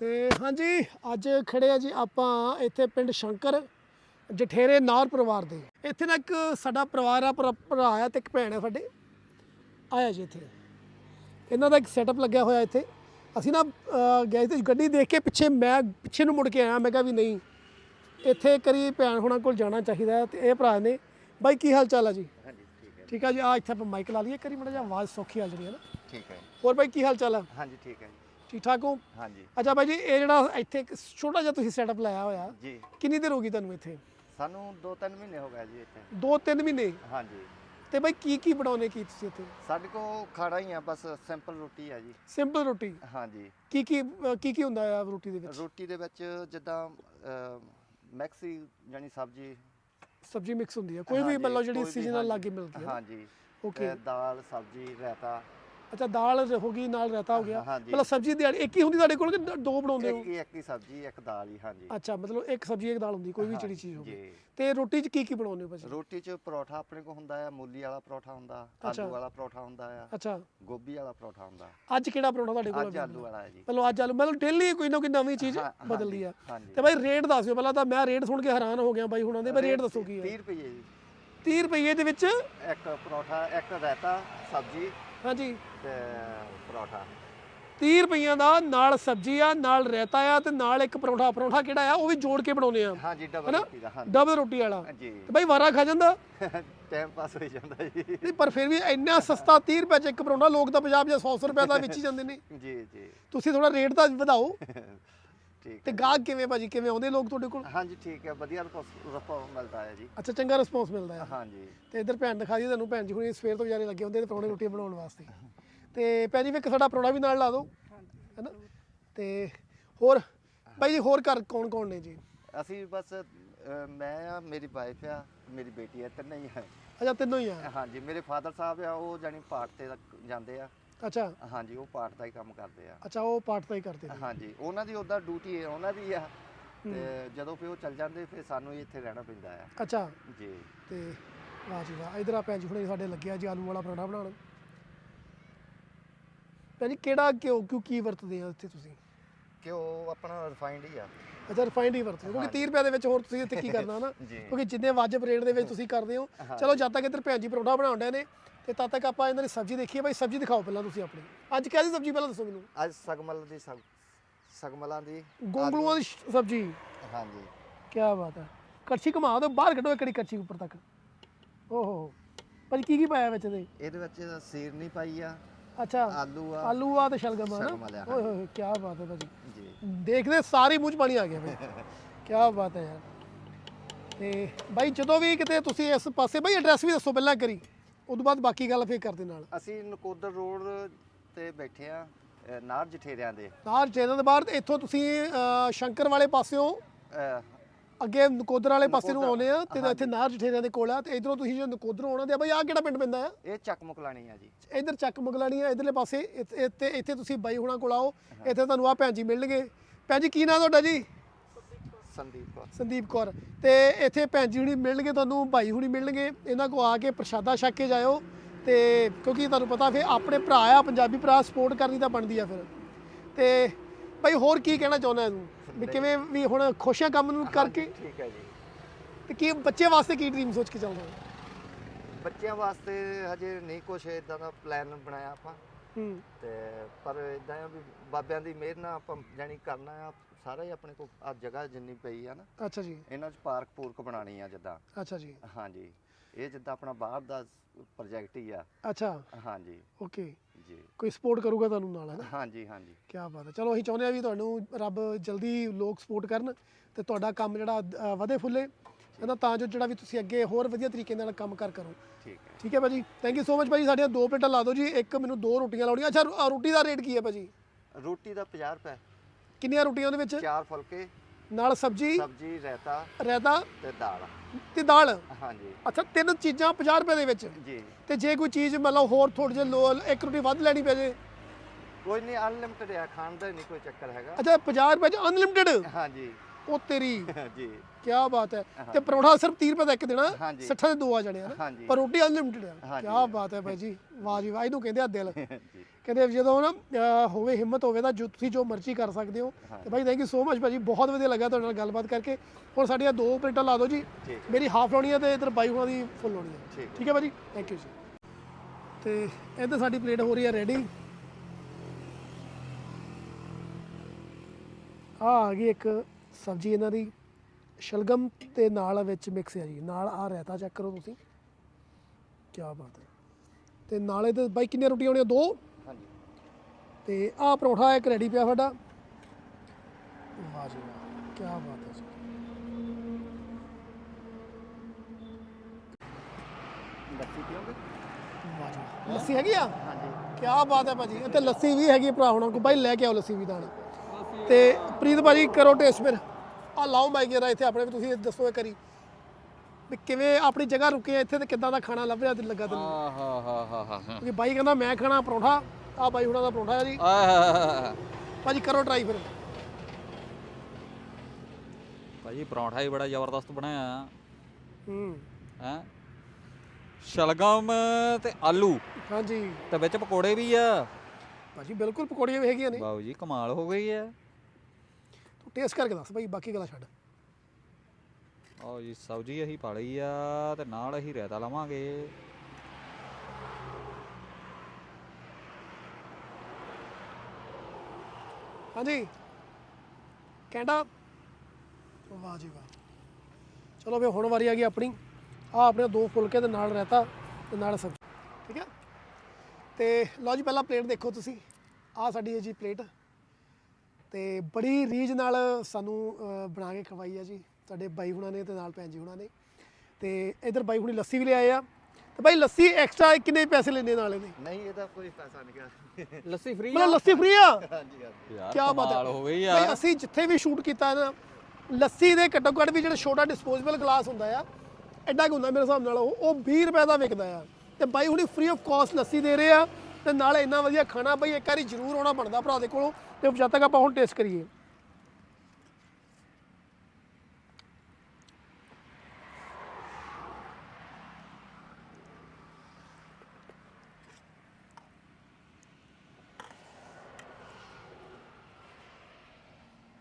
ਤੇ ਹਾਂਜੀ ਅੱਜ ਖੜੇ ਆ ਜੀ ਆਪਾਂ ਇੱਥੇ ਪਿੰਡ ਸ਼ੰਕਰ ਜਠੇਰੇ ਨਾਰ ਪਰਿਵਾਰ ਦੇ। ਇੱਥੇ ਨਾ ਇੱਕ ਸਾਡਾ ਪਰਿਵਾਰ ਆ ਭਰਾ ਆ ਤੇ ਇੱਕ ਭੈਣ ਆ ਸਾਡੇ। ਆਇਆ ਜੀ ਇੱਥੇ। ਇਹਨਾਂ ਦਾ ਇੱਕ ਸੈਟਅਪ ਲੱਗਿਆ ਹੋਇਆ ਇੱਥੇ। ਅਸੀਂ ਨਾ ਗਏ ਤੇ ਗੱਡੀ ਦੇਖ ਕੇ ਪਿੱਛੇ ਮੈਂ ਪਿੱਛੇ ਨੂੰ ਮੁੜ ਕੇ ਆਇਆ। ਮੈਂ ਕਿਹਾ ਵੀ ਨਹੀਂ ਇੱਥੇ ਕਰੀ ਭੈਣ ਹੁਣਾਂ ਕੋਲ ਜਾਣਾ ਚਾਹੀਦਾ ਤੇ ਇਹ ਭਰਾ ਨੇ। ਬਾਈ ਕੀ ਹਾਲ ਚਾਲ ਆ ਜੀ? ਹਾਂਜੀ ਠੀਕ ਹੈ ਠੀਕ ਆ ਜੀ। ਆ ਇੱਥੇ ਆਪਾਂ ਮਾਈਕ ਲਾ ਲਈਏ। ਕਰੀ ਮੜਾ ਜਿਹਾ ਆਵਾਜ਼ ਸੌਖੀ ਆ ਜਣੀ ਹੈ ਨਾ। ਠੀਕ ਹੈ ਹੋਰ ਬਾਈ ਕੀ ਹਾਲ ਚਾਲ ਆ? ਹਾਂਜੀ ਠੀਕ ਹੈ ਜੀ। ਠੀਕ ਠਾਕ ਹੋ? ਹਾਂਜੀ। ਅੱਛਾ ਬਾਈ ਜੀ ਇਹ ਜਿਹੜਾ ਇੱਥੇ ਇੱਕ ਛੋਟਾ ਜਿਹਾ ਤੁਸੀਂ ਸੈਟਅਪ ਲਾਇਆ ਹੋਇਆ ਜੀ। ਕਿੰਨੀ ਦੇਰ ਹੋ ਗਈ ਤੁਹਾਨੂੰ ਇੱਥੇ? ਸਾਨੂੰ 2-3 ਮਹੀਨੇ ਹੋ ਗਏ ਜੀ ਇੱਥੇ। 2-3 ਮਹੀਨੇ? ਹਾਂਜੀ। ਤੇ ਬਾਈ ਕੀ ਕੀ ਬਣਾਉਣੇ ਕੀ ਤੁਸੀਂ ਇੱਥੇ? ਸਾਡੇ ਕੋ ਖਾਣਾ ਹੀ ਆ ਬਸ ਸਿੰਪਲ ਰੋਟੀ ਆ ਜੀ। ਸਿੰਪਲ ਰੋਟੀ? ਹਾਂਜੀ। ਕੀ ਕੀ ਕੀ ਕੀ ਹੁੰਦਾ ਆ ਰੋਟੀ ਦੇ ਵਿੱਚ? ਰੋਟੀ ਦੇ ਵਿੱਚ ਜਿੱਦਾਂ ਮੈਕਸੀ ਜਾਨੀ ਸਬਜ਼ੀ। ਸਬਜ਼ੀ ਮਿਕਸ ਹੁੰਦੀ ਹੈ ਕੋਈ ਵੀ ਮਤਲਬ ਜਿਹੜੀ ਸੀਜ਼ਨਲ ਲਾਗੇ ਮਿਲਦੀ ਹੈ ਹਾਂਜੀ। ਓਕੇ ਦਾਲ ਸਬਜ਼ੀ ਰਾਇਤਾ। ਅੱਛਾ ਦਾਲ ਹੋ ਗਈ ਨਾਲ ਰਾਇਤਾ ਹੋ ਗਿਆ। ਹਾਂਜੀ। ਮਤਲਬ ਸਬਜ਼ੀ ਦੀ ਦਿਹਾੜੀ ਇੱਕ ਹੀ ਹੁੰਦੀ ਤੁਹਾਡੇ ਕੋਲ ਕਿ ਦ- ਦੋ ਬਣਾਉਂਦੇ ਹੋ? ਇੱਕ ਹੀ ਇੱਕ ਹੀ ਸਬਜ਼ੀ ਇੱਕ ਦਾਲ ਹੀ ਹਾਂਜੀ। ਅੱਛਾ ਮਤਲਬ ਇੱਕ ਸਬਜ਼ੀ ਇੱਕ ਦਾਲ ਹੁੰਦੀ ਕੋਈ ਵੀ ਜਿਹੜੀ ਹਾਂਜੀ, ਚੀਜ਼ ਹੋਵੇ। ਜੀ ਤੇ ਰੋਟੀ 'ਚ ਕੀ ਕੀ ਬਣਾਉਂਦੇ ਹੋ ਭਾਜੀ? ਰੋਟੀ 'ਚ ਪਰੌਠਾ ਆਪਣੇ ਕੋ ਹੁੰਦਾ ਆ ਮੂਲੀ ਵਾਲਾ ਪਰੌਠਾ ਹੁੰਦਾ ਅੱਛਾ। ਆਲੂ ਵਾਲਾ ਪਰੌਠਾ ਹੁੰਦਾ ਆ ਅੱਛਾ। ਗੋਭੀ ਵਾਲਾ ਪਰੌਠਾ ਹੁੰਦਾ। ਅੱਜ ਕਿਹੜਾ ਪਰੌਂਠਾ ਤੁਹਾਡੇ ਕੋਲ ਅੱਜ ਆਲੂ ਵਾਲਾ ਹੈ ਜੀ। ਮਤਲਬ ਅੱਜ ਆਲੂ ਮਤਲਬ ਡੇਲੀ ਕੋਈ ਨਾ ਕੋਈ ਨਵੀਂ ਚੀਜ਼ ਹਾਂ, ਬਦਲਦੀ ਆ। ਹਾਂਜੀ। ਤੇ ਬਾਈ ਰੇਟ ਦੱਸ ਦਿਓ ਪਹਿਲਾਂ ਤਾਂ ਮੈਂ ਰੇਟ ਸੁਣ ਕੇ ਹੈਰਾਨ ਹੋ ਗਿਆ ਬਾਈ ਹੁਣਾਂ ਦੇ ਬਾਈ ਰੇਟ ਦੱਸੋ ਕੀ ਹੈ? 30 ਰੁਪਏ ਜੀ। 30 ਰੁਪਏ ਦੇ ਵਿੱਚ ਇੱਕ ਪਰੌਠਾ ਇੱਕ ਰਾਇਤਾ ਸਬਜ਼ੀ ਹਾਂਜੀ। ਤੇ ਪਰੌਠਾ। 30 ਰੁਪਈਆਂ ਦਾ ਨਾਲ ਸਬਜ਼ੀ ਆ ਨਾਲ ਰਾਇਤਾ ਆ ਤੇ ਨਾਲ ਇੱਕ ਪਰੌਂਠਾ। ਪਰੌਂਠਾ ਕਿਹੜਾ ਆ? ਉਹ ਵੀ ਜੋੜ ਕੇ ਬਣਾਉਂਦੇ ਆ। ਹਾਂਜੀ ਡਬਲ ਹਨਾ? ਰੋਟੀ ਦਾ ਹਾਂਜੀ। ਡਬਲ ਰੋਟੀ ਵਾਲਾ। ਜੀ ਤੇ ਬਾਈ ਵਾਰਾ ਖਾ ਜਾਂਦਾ? ਟਾਈਮ ਪਾਸ ਹੋ ਜਾਂਦਾ ਜੀ। ਨਹੀਂ ਪਰ ਫਿਰ ਵੀ ਇੰਨਾ ਸਸਤਾ 30 ਰੁਪਏ ਚ ਇੱਕ ਪਰੌਂਠਾ ਲੋਕ ਤਾਂ 50 ਜਾਂ 100 ਰੁਪਏ ਦਾ ਵਿੱਚ ਹੀ ਜਾਂਦੇ ਨੇ। ਜੀ ਜੀ। ਤੁਸੀਂ ਥੋੜਾ ਰੇਟ ਤਾਂ ਵਧਾਓ। ਠੀਕ ਤੇ ਹੈ। ਗਾਹਕ ਕਿਵੇਂ ਭਾਜੀ? ਕਿਵੇਂ ਆਉਂਦੇ ਲੋਕ ਤੁਹਾਡੇ ਕੋਲ? ਹਾਂਜੀ ਠੀਕ ਹੈ। ਵਧੀਆ ਰਿਸਪੌਂਸ ਮਿਲਦਾ ਹੈ ਜੀ। ਅੱਛਾ ਚੰਗਾ ਰਿਸਪੌਂਸ ਮਿਲਦਾ ਆ ਹਾਂਜੀ। ਤੇ ਇੱਧਰ ਭੈਣ ਦਿਖਾ ਦੀ ਤੁਹਾਨੂੰ। ਭੈਣ ਜੀ ਹੁਣੀ ਸਵੇਰ ਤੋਂ ਵਿਚਾਰੇ ਲੱਗੇ ਹੁੰਦੇ ਤੇ ਪਰੌਂਠੇ ਰੋਟੀ ਬਣਾਉਣ ਵਾਸਤੇ। ਤੇ ਭੈਣ ਜੀ ਇੱਕ ਸਾਡਾ ਪਰੌਂਠਾ ਵੀ ਨਾਲ ਲਾ ਦਿਓ। ਹੈਨਾ? ਤੇ ਹੋਰ ਬਾਈ ਜੀ ਹੋਰ ਘਰ ਕੌਣ ਕੌਣ ਨੇ ਜੀ? ਅਸੀਂ ਬਸ ਮੈਂ ਆ ਮੇਰੀ ਵਾਈਫ ਆ ਮੇਰੀ ਬੇਟੀ ਆ ਤਿੰਨੇ ਹੀ ਆ। ਅੱਛਾ ਤਿੰਨੋਂ ਹੀ ਆ। ਹਾਂਜੀ ਮੇਰੇ ਫਾਦਰ ਸਾਹਿਬ ਆ ਉਹ ਜਾਨੀ ਪਾਠ ਤੇ ਜਾਂਦੇ ਆ। ਅੱਛਾ। ਹਾਂਜੀ ਉਹ ਪਾਠ ਦਾ ਹੀ ਕੰਮ ਕਰਦੇ ਆ। ਅੱਛਾ ਉਹ ਪਾਰਟ ਤਾਂ ਹੀ ਕਰਦੇ ਨੇ। ਹਾਂਜੀ ਉਹਨਾਂ ਦੀ ਉਹਦਾ ਡਿਊਟੀ ਹੈ ਉਹਨਾਂ ਦੀ ਆ। ਤੇ ਜਦੋਂ ਫਿਰ ਉਹ ਚੱਲ ਜਾਂਦੇ ਫਿਰ ਸਾਨੂੰ ਹੀ ਇੱਥੇ ਰਹਿਣਾ ਪੈਂਦਾ ਆ। ਅੱਛਾ। ਜੀ। ਤੇ ਵਾਹ ਜੀ ਵਾਹ ਇਧਰ ਆ ਭੈਣ ਜੀ ਹੁਣੇ ਸਾਡੇ ਲੱਗਿਆ ਜੀ ਆਲੂ ਵਾਲਾ ਪਰੌਂਠਾ ਬਣਾਉਣ। ਭੈਣ ਜੀ ਕਿਹੜਾ ਕਿਉਂ ਕਿਉਂ ਕੀ ਵਰਤਦੇ ਆ ਇੱਥੇ ਤੁਸੀਂ? ਉਹ ਆਪਣਾ ਰਿਫਾਈਨਡ ਹੀ ਆ। ਅੱਛਾ ਰਿਫਾਈਨਡ ਹੀ ਵਰਤਦੇ ਕਿਉਂਕਿ 30 ਰੁਪਏ ਦੇ ਵਿੱਚ ਹੋਰ ਤੁਸੀਂ ਇੱਥੇ ਕੀ ਕਰਨਾ ਨਾ ਜੀ। ਕਿਉਂਕਿ ਜਿੰਨੇ ਵਾਜਬ ਰੇਟ ਦੇ ਵਿੱਚ ਤੁਸੀਂ ਕਰਦੇ ਹੋ। ਚਲੋ ਜਦ ਤੱਕ ਇੱਧਰ ਭੈਣ ਜੀ ਪਰੌਂਠਾ ਬਣਾਉਣ ਡਏ ਨੇ ਤੇ ਤਦ ਤੱਕ ਆਪਾਂ ਇਹਨਾਂ ਦੀ ਸਬਜ਼ੀ ਦੇਖੀਏ ਬਾਈ ਸਬਜ਼ੀ ਦਿਖਾਓ ਪਹਿਲਾਂ ਤੁਸੀਂ ਆਪਣੀ। ਅੱਜ ਕਿਹਦੀ ਸਬਜ਼ੀ ਪਹਿਲਾਂ ਦੱਸੋ ਮੈਨੂੰ? ਅੱਜ ਸਗਮਲ ਦੀ ਸਗ ਸਗਮਲਾਂ ਦੀ ਗੋਂਗਲੂਆਂ ਦੀ ਸ਼- ਸਬਜ਼ੀ। ਹਾਂਜੀ। ਕੀ ਬਾਤ ਹੈ। ਕੜਛੀ ਘੁਮਾ ਦਿਓ ਬਾਹਰ ਕੱਢੋ ਇਕੜੀ ਕੜਛੀ ਉੱਪਰ ਤੱਕ। ਓਹੋ। ਭਾਜੀ ਕੀ ਕੀ ਪਾਇਆ ਵਿੱਚ ਇਹਦੇ? ਇਹਦੇ ਵਿੱਚ ਸੀਰਨੀ ਪਾਈ ਆ। ਅੱਛਾ। ਆਲੂ ਆ। ਆਲੂ ਆ ਤੇ ਸ਼ਲਗਮ ਆ ਸ਼ਲਗਮ ਓਏ ਹੋਏ ਕੀ ਬਾਤ ਹੈ ਭਾਜੀ। ਜੀ। ਦੇਖਦੇ ਸਾਰੇ ਮੂੰਹ 'ਚ ਪਾਣੀ ਆ ਗਿਆ ਭਾਈ ਕੀ ਬਾਤ ਹੈ ਯਾਰ। ਤੇ ਬਾਈ ਜਦੋਂ ਵੀ ਕਿਤੇ ਤੁਸੀਂ ਇਸ ਪਾਸੇ ਬਾਈ ਐਡਰੈਸ ਵੀ ਦੱਸੋ ਪਹਿਲਾਂ ਕਰੀ ਉਦੋਂ ਬਾਅਦ ਬਾਕੀ ਗੱਲ ਫੇਰ ਕਰਦੇ ਨਾਲ। ਅਸੀਂ ਨਕੋਦਰ ਰੋਡ ਤੇ ਬੈਠੇ ਆ ਨਾਰ ਜਠੇਰਿਆਂ ਦੇ। ਨਾਰ ਚੈਨਲ ਦੇ ਬਾਹਰ ਇੱਥੋਂ ਤੁਸੀਂ ਸ਼ੰਕਰ ਵਾਲੇ ਪਾਸਿਓਂ ਅੱਗੇ ਨਕੋਦਰ ਵਾਲੇ ਪਾਸੇ ਨੂੰ ਆਉਨੇ ਆ ਤੇ ਇੱਥੇ ਨਾਰ ਜਠੇਰਿਆਂ ਦੇ ਕੋਲ ਆ ਤੇ ਇਧਰੋਂ ਤੁਸੀਂ ਜੇ ਨਕੋਦਰੋਂ ਆਉਣਾ ਤੇ ਬਾਈ ਆ ਕਿਹੜਾ ਪਿੰਡ ਪੈਂਦਾ ਆ? ਇਹ ਚੱਕ ਮੁਕਲਾਣੀ ਆ ਜੀ। ਇਧਰ ਚੱਕ ਮੁਗਲਾਣੀ ਆ ਇਧਰਲੇ ਪਾਸੇ ਇੱਥੇ- ਇੱਥੇ ਤੁਸੀਂ ਬਾਈ ਹੁਣਾਂ ਕੋਲ ਆਓ ਇੱਥੇ ਤੁਹਾਨੂੰ ਆ ਭੈਣ ਜੀ ਮਿਲਣਗੇ। ਭੈਣ ਜੀ ਕੀ ਨਾਮ ਤੁਹਾਡਾ ਜੀ? ਸੰਦੀਪ ਕੌਰ। ਸੰਦੀਪ ਕੌਰ। ਤੇ ਇੱਥੇ ਭੈਣ ਜੀ ਹੁਣੀ ਮਿਲਣਗੇ ਤੁਹਾਨੂੰ ਭਾਈ ਹੁਣੀ ਮਿਲਣਗੇ। ਇਹਨਾਂ ਕੋ ਆ ਕੇ ਪ੍ਰਸ਼ਾਦਾ ਛਕ ਕੇ ਜਾਇਓ। ਤੇ ਕਿਉਂਕਿ ਤੁਹਾਨੂੰ ਪਤਾ ਫਿਰ ਆਪਣੇ ਭਰਾ ਆ ਪੰਜਾਬੀ ਭਰਾ ਸਪੋਰਟ ਕਰਨੀ ਤਾਂ ਬਣਦੀ ਆ ਫਿਰ। ਤੇ ਭਾਈ ਹੋਰ ਕੀ ਕਹਿਣਾ ਚਾਹੁੰਦਾ ਤੂੰ? ਵੀ ਕਿਵੇਂ ਵੀ ਹੁਣ ਖੁਸ਼ੀਆਂ ਕੰਮ ਨੂੰ ਕਰਕੇ ਠੀਕ ਹੈ ਜੀ। ਤੇ ਕੀ ਬੱਚੇ ਵਾਸਤੇ ਕੀ ਡ੍ਰੀਮ ਸੋਚ ਕੇ ਚੱਲਦਾ ਬੱਚਿਆਂ ਵਾਸਤੇ ਹਜੇ ਨਹੀਂ ਕੁਛ ਇਦਾਂ ਦਾ ਪਲਾਨ ਬਣਾਇਆ ਆਪਾਂ। ਹੂੰ। ਤੇ ਪਰ ਇਦਾਂ ਆ ਵੀ ਬਾਬਿਆਂ ਦੀ ਮਿਹਰ ਨਾਲ ਆਪਾਂ ਜਾਨੀ ਕਰਨਾ ਆ। ਸਾਰਾ ਹੀ ਆਪਣੇ ਕੋਲ ਆ ਜਗ੍ਹਾ ਜਿੰਨੀ ਪਈ ਆ ਨਾ ਅੱਛਾ ਜੀ। ਇਹਨਾਂ 'ਚ ਪਾਰਕ ਪੂਰਕ ਬਣਾਣੀ ਆ ਜਿੱਦਾਂ। ਅੱਛਾ ਜੀ। ਹਾਂਜੀ। ਇਹ ਜਿੱਦਾਂ ਆਪਣਾ ਬਾਹਰ ਦਾ ਪ੍ਰੋਜੈਕਟ ਹੀ ਆ। ਅੱਛਾ। ਹਾਂਜੀ। ਓਕੇ। ਜੀ। ਕੋਈ ਸਪੋਰਟ ਕਰੂਗਾ ਤੁਹਾਨੂੰ ਨਾਲ ਹੈ ਨਾ? ਹਾਂਜੀ ਹਾਂਜੀ। ਕੀ ਬਾਤ ਹੈ। ਚਲੋ ਅਸੀਂ ਚਾਹੁੰਦੇ ਆ ਵੀ ਤੁਹਾਨੂੰ ਰੱਬ ਜਲਦੀ ਲੋਕ ਸਪੋਰਟ ਕਰਨ ਤੇ ਤੁਹਾਡਾ ਕੰਮ ਜਿਹੜਾ ਵਧੇ ਫੁੱਲੇ। ਨਾ? ਤਾਂ ਜੋ ਜਿਹੜਾ ਵੀ ਤੁਸੀਂ ਅੱਗੇ ਹੋਰ ਵਧੀਆ ਤਰੀਕੇ ਨਾਲ ਕੰਮ ਕਰ ਕਰੋ। ਠੀਕ ਹੈ। ਠੀਕ ਹੈ ਭਾਜੀ? ਥੈਂਕ ਯੂ ਸੋ ਮਚ ਭਾਜੀ। ਸਾਡੀਆਂ ਦੋ ਪਲੇਟਾਂ ਲਾ ਦਿਓ ਜੀ। ਇੱਕ ਮੈਨੂੰ ਦੋ ਰੋਟੀਆਂ ਲਾਉਣੀਆਂ। ਅੱਛਾ ਰੋਟੀ ਦਾ ਰੇਟ ਕੀ ਹੈ ਭਾਜੀ? ਰੋਟੀ ਦਾ 50 ਰੁਪਏ। ਕਿੰਨੀਆਂ ਰੋਟੀਆਂ ਉਹਦੇ ਵਿੱਚ? ਚਾਰ ਫੁਲਕੇ। ਨਾਲ ਸਬਜ਼ੀ? ਸਬਜ਼ੀ ਰਾਇਤਾ। ਰਾਇਤਾ? ਤੇ ਦਾਲ। ਤੇ ਦਾਲ? ਹਾਂਜੀ। ਅੱਛਾ ਤਿੰਨ ਚੀਜ਼ਾਂ 50 ਰੁਪਏ ਦੇ ਵਿੱਚ? ਜੀ। ਤੇ ਜੇ ਕੋਈ ਚੀਜ਼ ਮਤਲਬ ਹੋਰ ਥੋੜੀ ਜਿਹੀ ਲੋ ਇੱਕ ਰੋਟੀ ਵੱਧ ਲੈਣੀ ਪੈ ਜੇ? ਕੋਈ ਨਹੀਂ ਅਨਲਿਮਿਟਡ ਆ ਖਾਣ ਦਾ ਨਹੀਂ ਕੋਈ ਚੱਕਰ ਹੈਗਾ। ਅੱਛਾ 50 ਰੁਪਏ ਚ ਅਨਲਿਮਿਟਿਡ ਹਾਂਜੀ। ਉਹ ਤੇਰੀ। ਜੀ। ਕੀ ਬਾਤ ਹੈ। ਤੇ ਪਰੌਂਠਾ ਸਿਰਫ 30 ਰੁਪਏ ਦਾ ਇੱਕ ਦੇਣਾ ਹਾਂਜੀ। 60 ਦੇ ਦੋ ਆ ਜਾਣੇ ਹਨ। ਪਰ ਰੋਟੀ ਅਨਲਿਮਿਟਿਡ ਹੈ। ਕੀ ਬਾਤ ਹੈ ਭਾਈ ਜੀ। ਵਾਹ ਜੀ ਵਾਹ। ਇਹਨੂੰ ਕਹਿੰਦੇ ਆ ਦਿਲ। ਕਹਿੰਦੇ ਜਦੋਂ ਨਾ ਹੋਵੇ ਹਿੰਮਤ ਹੋਵੇ ਤਾਂ ਜੋ ਤੁਸੀਂ ਜੋ ਮਰਜ਼ੀ ਕਰ ਸਕਦੇ ਹੋ। ਤੇ ਭਾਈ ਥੈਂਕ ਯੂ ਸੋ ਮਚ ਭਾਜੀ ਬਹੁਤ ਵਧੀਆ ਲੱਗਾ ਤੁਹਾਡੇ ਨਾਲ ਗੱਲਬਾਤ ਕਰਕੇ। ਹੁਣ ਸਾਡੀਆਂ ਦੋ ਪਲੇਟਾਂ ਲਾ ਦਿਓ ਜੀ। ਮੇਰੀ ਹਾਫ ਲਾਉਣੀ ਹੈ ਤੇ ਇਧਰ ਬਾਈ ਹੁਣਾਂ ਦੀ ਫੁੱਲ ਲਾਉਣੀ ਹੈ ਠੀਕ। ਠੀਕ ਹੈ ਭਾਜੀ ਥੈਂਕ ਯੂ ਜੀ। ਤੇ ਇੱਧਰ ਸਾਡੀ ਪਲੇਟ ਹੋ ਰਹੀ ਹੈ ਰੈਡੀ ਆ ਆ ਗਈ ਇੱਕ ਸਬਜ਼ੀ ਇਹਨਾਂ ਦੀ ਸ਼ਲਗਮ ਤੇ ਨਾਲ ਵਿੱਚ ਮਿਕਸ ਹੈ ਜੀ। ਨਾਲ ਆ ਰਾਇਤਾ ਚੈੱਕ ਕਰੋ ਤੁਸੀਂ। ਕੀ ਬਾਤ ਹੈ। ਤੇ ਨਾਲੇ ਤੇ ਬਾਈ ਕਿੰਨੀਆਂ ਰੋਟੀਆਂ ਹੋਣੀਆਂ? ਦੋ? ਹਾਂਜੀ। ਤੇ ਆਹ ਪਰੌਂਠਾ ਇੱਕ ਰੈਡੀ ਪਿਆ ਸਾਡਾ। ਵਾਹ ਜੀ ਵਾਹ। ਕੀ ਬਾਤ ਹੈ ਜੀ। ਲੱਸੀ ਪੀਓਗੇ? ਵਾਹ ਜੀ ਵਾਹ। ਲੱਸੀ ਹੈਗੀ ਆ? ਹਾਂਜੀ। ਕੀ ਬਾਤ ਹੈ ਭਾਜੀ। ਇੱਥੇ ਲੱਸੀ ਵੀ ਹੈਗੀ ਭਰਾ ਹੁਣਾਂ। ਕੋ ਬਾਈ ਲੈ ਕੇ ਆਓ ਲੱਸੀ ਵੀ ਦਾਣ। ਤੇ ਪ੍ਰੀਤ ਭਾਜੀ ਕਰੋ ਟੇਸਟ ਫਿਰ। ਆ ਲਾਓ ਮਾਈਕ ਜਰਾ ਇੱਥੇ ਆਪਣੇ ਵੀ ਤੁਸੀਂ ਦੱਸੋ ਇਹ ਕਰੀ ਵੀ ਕਿਵੇਂ ਆਪਣੀ ਜਗ੍ਹਾ ਰੁਕੇ ਆ ਇੱਥੇ ਤੇ ਕਿੱਦਾਂ ਦਾ ਖਾਣਾ ਲੱਭ ਰਿਹਾ ਤੇ ਲੱਗਾ ਤੈਨੂੰ? ਆਹ ਹਾ ਹਾ ਹਾ ਹਾ ਕਿਉਂਕਿ ਬਾਈ ਕਹਿੰਦਾ ਮੈਂ ਖਾਣਾ ਪਰੌਂਠਾ ਆ ਬਾਈ ਹੁਣਾਂ ਦਾ ਪਰੌਂਠਾ ਹੈ ਜੀ। ਆਹ ਭਾਜੀ ਕਰੋ ਟਰਾਈ ਫਿਰ। ਭਾਜੀ ਪਰੌਂਠਾ ਹੀ ਬੜਾ ਜ਼ਬਰਦਸਤ ਬਣਾਇਆ। ਹੂੰ। ਹੈ? ਸ਼ਲਗਮ ਤੇ ਆਲੂ। ਹਾਂਜੀ। ਤੇ ਵਿੱਚ ਪਕੌੜੇ ਵੀ ਆ। ਭਾਜੀ ਬਿਲਕੁਲ ਪਕੌੜੀਆਂ ਵੀ ਹੈਗੀਆਂ ਨੇ। ਬਾਬੂ ਜੀ ਕਮਾਲ ਹੋ ਗਈ ਆ। ਤੂੰ ਟੇਸਟ ਕਰਕੇ ਦੱਸ ਭਾਈ ਬਾਕੀ ਗੱਲਾਂ ਛੱਡ। ਆਓ ਜੀ ਸਬਜ਼ੀ ਅਸੀਂ ਪਾ ਲਈ ਆ ਤੇ ਨਾਲ ਅਸੀਂ ਰਾਇਤਾ ਲਵਾਂਗੇ। ਹਾਂਜੀ। ਕੈਂਡਾ। ਵਾਹ ਜੀ ਵਾਹ। ਚਲੋ ਵੀ ਹੁਣ ਵਾਰੀ ਆ ਗਈ ਆਪਣੀ। ਆ ਆਪਣੇ ਦੋ ਫੁਲਕੇ ਤੇ ਨਾਲ ਰਹਿਤਾ ਤੇ ਨਾਲ ਸਬਜ਼ੀ। ਠੀਕ ਹੈ? ਤੇ ਲਓ ਜੀ ਪਹਿਲਾਂ ਪਲੇਟ ਦੇਖੋ ਤੁਸੀਂ। ਆ ਸਾਡੀ ਹੈ ਜੀ ਪਲੇਟ। ਤੇ ਬੜੀ ਰੀਝ ਨਾਲ ਸਾਨੂੰ ਬਣਾ ਕੇ ਖਵਾਈ ਆ ਜੀ। ਸਾਡੇ ਬਾਈ ਹੁਣਾਂ ਨੇ ਤੇ ਨਾਲ ਭੈਣ ਜੀ ਹੁਣਾਂ ਨੇ। ਤੇ ਇਧਰ ਬਾਈ ਹੁਣੀ ਲੱਸੀ ਵੀ ਲਿਆਏ ਆ। ਤੇ ਬਾਈ ਲੱਸੀ ਐਕਸਟਰਾ ਕਿੰਨੇ ਪੈਸੇ ਲੈਣੇ ਨਾਲ ਇਹਦੇ? ਨਹੀਂ ਇਹਦਾ ਕੋਈ ਪੈਸਾ ਨਹੀਂ ਗਿਆ ਲੱਸੀ ਫ੍ਰੀ ਮਤਲਬ ਲੱਸੀ ਫ੍ਰੀ ਆ? ਹਾਂਜੀ ਹਾਂਜੀ। ਯਾਰ ਕਿਆ ਬਾਤ ਹੈ। ਕਮਾਲ ਹੋ ਗਈ ਭਾਈ ਆ ਅਸੀਂ ਜਿੱਥੇ ਵੀ ਸ਼ੂਟ ਕੀਤਾ ਨਾ ਲੱਸੀ ਦੇ ਘੱਟੋ ਘੱਟ ਵੀ ਜਿਹੜਾ ਛੋਟਾ ਡਿਸਪੋਜ਼ੇਬਲ ਗਲਾਸ ਹੁੰਦਾ ਆ ਐਡਾ ਕੁ ਹੁੰਦਾ ਮੇਰੇ ਹਿਸਾਬ ਨਾਲ ਉਹ ਉਹ 20 ਰੁਪਏ ਦਾ ਵਿਕਦਾ ਆ। ਤੇ ਬਾਈ ਹੁਣੀ ਫ੍ਰੀ ਆਫ ਕਾਸਟ ਲੱਸੀ ਦੇ ਰਹੇ ਆ। ਤੇ ਨਾਲੇ ਇੰਨਾ ਵਧੀਆ ਖਾਣਾ ਬਈ, ਇੱਕ ਵਾਰੀ ਜ਼ਰੂਰ ਆਉਣਾ ਬਣਦਾ ਭਰਾ ਦੇ ਕੋਲੋਂ, ਤੇ ਜਦ ਤੱਕ ਆਪਾਂ ਹੁਣ ਟੇਸਟ ਕਰੀਏ।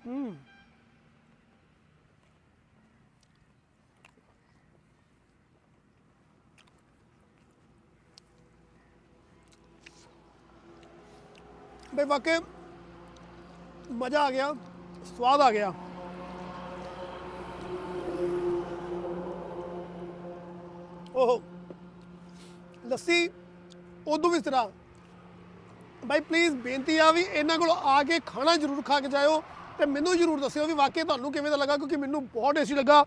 ਹੂੰ। ਬਈ ਵਾਕੇ ਮਜ਼ਾ ਆ ਗਿਆ, ਸਵਾਦ ਆ ਗਿਆ। ਓਹੋ, ਲੱਸੀ ਉਦੋਂ ਵੀ ਇਸ ਤਰ੍ਹਾਂ। ਬਾਈ ਪਲੀਜ਼ ਬੇਨਤੀ ਆ ਵੀ ਇਹਨਾਂ ਕੋਲ ਆ ਕੇ ਖਾਣਾ ਜ਼ਰੂਰ ਖਾ ਕੇ ਜਾਇਓ ਤੇ ਮੈਨੂੰ ਜ਼ਰੂਰ ਦੱਸਿਓ ਵੀ ਵਾਕਿਆ ਤੁਹਾਨੂੰ ਕਿਵੇਂ ਦਾ ਲੱਗਾ, ਕਿਉਂਕਿ ਮੈਨੂੰ ਬਹੁਤ ਟੇਸਟੀ ਲੱਗਾ।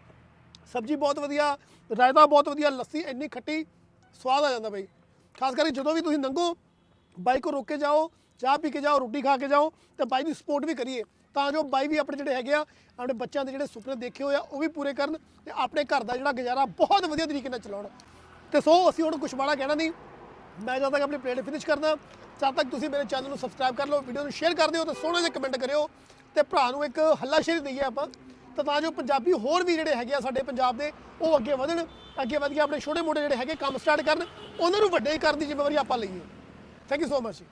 ਸਬਜ਼ੀ ਬਹੁਤ ਵਧੀਆ, ਰਾਇਤਾ ਬਹੁਤ ਵਧੀਆ, ਲੱਸੀ ਇੰਨੀ ਖੱਟੀ, ਸਵਾਦ ਆ ਜਾਂਦਾ ਬਾਈ। ਖਾਸ ਕਰਕੇ ਜਦੋਂ ਵੀ ਤੁਸੀਂ ਲੰਘੋ ਬਾਈ ਕੋ ਰੋਕ ਕੇ ਜਾਓ ਚਾਹ ਪੀ ਕੇ ਜਾਓ, ਰੋਟੀ ਖਾ ਕੇ ਜਾਓ ਤੇ ਬਾਈ ਦੀ ਸਪੋਰਟ ਵੀ ਕਰੀਏ। ਤਾਂ ਜੋ ਬਾਈ ਵੀ ਆਪਣੇ ਜਿਹੜੇ ਹੈਗੇ ਆ, ਆਪਣੇ ਬੱਚਿਆਂ ਦੇ ਜਿਹੜੇ ਸੁਪਨੇ ਦੇਖੇ ਹੋਏ ਆ, ਉਹ ਵੀ ਪੂਰੇ ਕਰਨ ਤੇ ਆਪਣੇ ਘਰ ਦਾ ਜਿਹੜਾ ਗੁਜ਼ਾਰਾ ਬਹੁਤ ਵਧੀਆ ਤਰੀਕੇ ਨਾਲ ਚਲਾਉਣ। ਤੇ ਸੋ ਅਸੀਂ ਹੁਣ ਕੁਛ ਮਾੜਾ ਕਹਿਣਾ ਨਹੀਂ, ਮੈਂ ਜਦ ਤੱਕ ਆਪਣੀ ਪਲੇਟ ਫਿਨਿਸ਼ ਕਰਦਾ, ਜਦ ਤੱਕ ਤੁਸੀਂ ਮੇਰੇ ਚੈਨਲ ਨੂੰ ਸਬਸਕ੍ਰਾਈਬ ਕਰ ਲਓ ਵੀਡੀਓ ਨੂੰ ਸ਼ੇਅਰ ਕਰ ਦਿਓ ਤੇ ਸੋਹਣੇ ਜਿਹੇ ਕਮੈਂਟ ਕਰਿਓ ਤੇ ਭਰਾ ਨੂੰ ਇੱਕ ਹੱਲਾਸ਼ੇਰੀ ਦਈਏ ਆਪਾਂ। ਤਾਂ ਤਾਂ ਜੋ ਪੰਜਾਬੀ ਹੋਰ ਵੀ ਜਿਹੜੇ ਹੈਗੇ ਆ ਸਾਡੇ ਪੰਜਾਬ ਦੇ, ਉਹ ਅੱਗੇ ਵਧਣ, ਅੱਗੇ ਵਧ ਕੇ ਆਪਣੇ ਛੋਟੇ ਮੋਟੇ ਜਿਹੜੇ ਹੈਗੇ ਕੰਮ ਸਟਾਰਟ ਕਰਨ, ਉਹਨਾਂ ਨੂੰ ਵੱਡੇ ਕਰਨ ਦੀ ਜ਼ਿੰਮੇਵਾਰੀ ਆਪਾਂ ਲਈਏ। Thank you so much